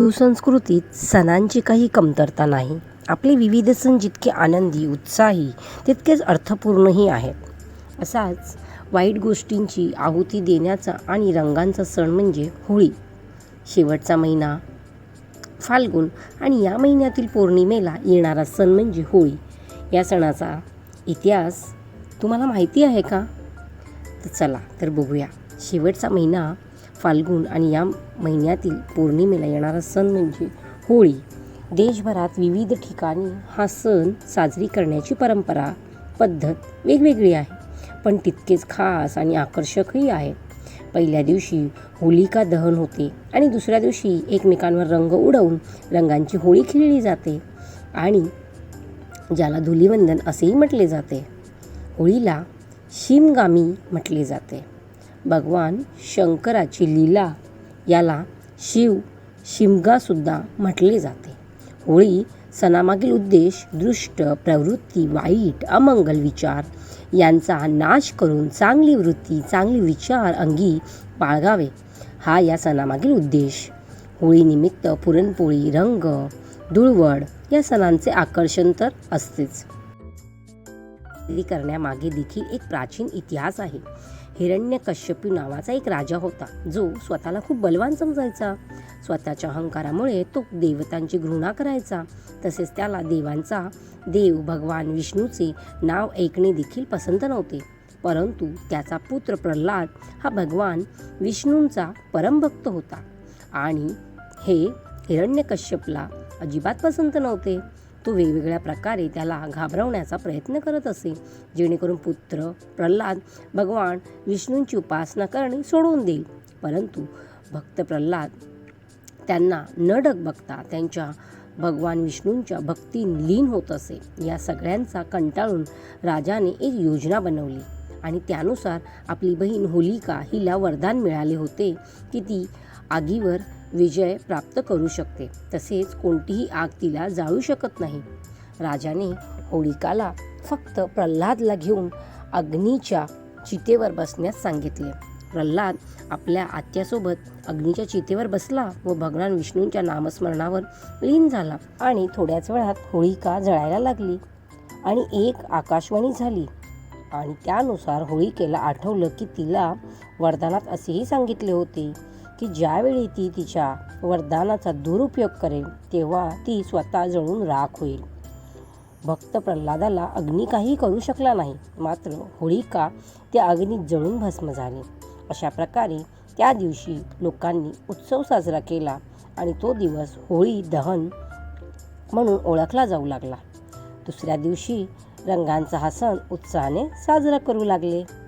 सुसंस्कृतीत सणांची काही कमतरता नाही. आपले विविध सण जितके आनंदी उत्साही तितकेच अर्थपूर्णही आहेत. असाच वाईट गोष्टींची आहुती देण्याचा आणि रंगांचा सण म्हणजे होळी. शेवटचा महिना फाल्गुन आणि या महिन्यातील पौर्णिमेला येणारा सण म्हणजे होळी. या सणाचा इतिहास तुम्हाला माहिती आहे का? तर चला तर बघूया. शेवटचा महिना फाल्गुन आणि या महिन्यातील पौर्णिमेला येणारा सण म्हणजे होळी. देशभरात विविध ठिकाणी हा सण साजरी करण्याची परंपरा पद्धत वेगवेगळी आहे. पण तितकेच खास आणि आकर्षकही आहे. पहिल्या दिवशी होलिका दहन होते आणि दुसऱ्या दिवशी एकमेकांवर रंग उडवून रंगांची होळी खेळली जाते आणि ज्याला धुलीवंदन असेही म्हटले जाते. होळीला शिमगामी म्हटले जाते. भगवान शंकराची लीला याला शिव शिमगासुद्धा म्हटले जाते. होळी सणामागील उद्देश दृष्ट प्रवृत्ती वाईट अमंगल विचार यांचा नाश करून चांगली वृत्ती चांगली विचार अंगी बाळगावे. हा या सणामागील उद्देश. होळीनिमित्त पुरणपोळी रंग धुळवड या सणांचे आकर्षण तर असतेच. खरेदी करण्यामागे देखील एक प्राचीन इतिहास आहे. हिरण्यकश्यपू नावाचा एक राजा होता जो स्वतःला खूप बलवान समजायचा. स्वतःच्या अहंकारामुळे तो देवतांची घृणा करायचा. तसेच त्याला देवांचा देव भगवान विष्णूचे नाव ऐकणे देखील पसंत नव्हते. परंतु त्याचा पुत्र प्रल्हाद हा भगवान विष्णूंचा परमभक्त होता. आणि हे हिरण्यकश्यपला अजिबात पसंत नव्हते. तो वेगवेगळ्या प्रकारे त्याला घाबरवण्याचा प्रयत्न करत असे. जेणेकरून पुत्र प्रल्हाद भगवान विष्णूंची उपासना करणे सोडून देईल. परंतु भक्त प्रल्हाद त्यांना न बघता त्यांच्या भगवान विष्णूंच्या भक्ती लीन होत असे. या सगळ्यांचा कंटाळून राजाने एक योजना बनवली. आणि त्यानुसार आपली बहीण होलिका हिला वरदान मिळाले होते की ती आगीवर विजय प्राप्त करू शकते. तसेच कोणतीही आग तिला जाळू शकत नाही. राजाने होलिकाला फक्त प्रल्हादला घेऊन अग्नीच्या चितेवर बसण्यास सांगितले. प्रल्हाद आपल्या आत्यासोबत अग्नीच्या चितेवर बसला व भगवान विष्णूंच्या नामस्मरणावर लीन झाला आणि थोड्याच वेळात होळिका जळायला लागली आणि एक आकाशवाणी झाली. आणि त्यानुसार होळिकेला आठवलं की तिला वरदानात असेही सांगितले होते की ज्यावेळी ती तिच्या वरदानाचा दुरुपयोग करेल तेव्हा ती स्वतः जळून राख होईल. भक्त प्रल्हादाला अग्नी काही करू शकला नाही मात्र होळिका त्या अग्नीत जळून भस्म झाली. अशा प्रकारे त्या दिवशी लोकांनी उत्सव साजरा केला आणि तो दिवस होळी दहन म्हणून ओळखला जाऊ लागला. दुसऱ्या दिवशी रंगांचा हा सण उत्साहाने साजरा करू लागले.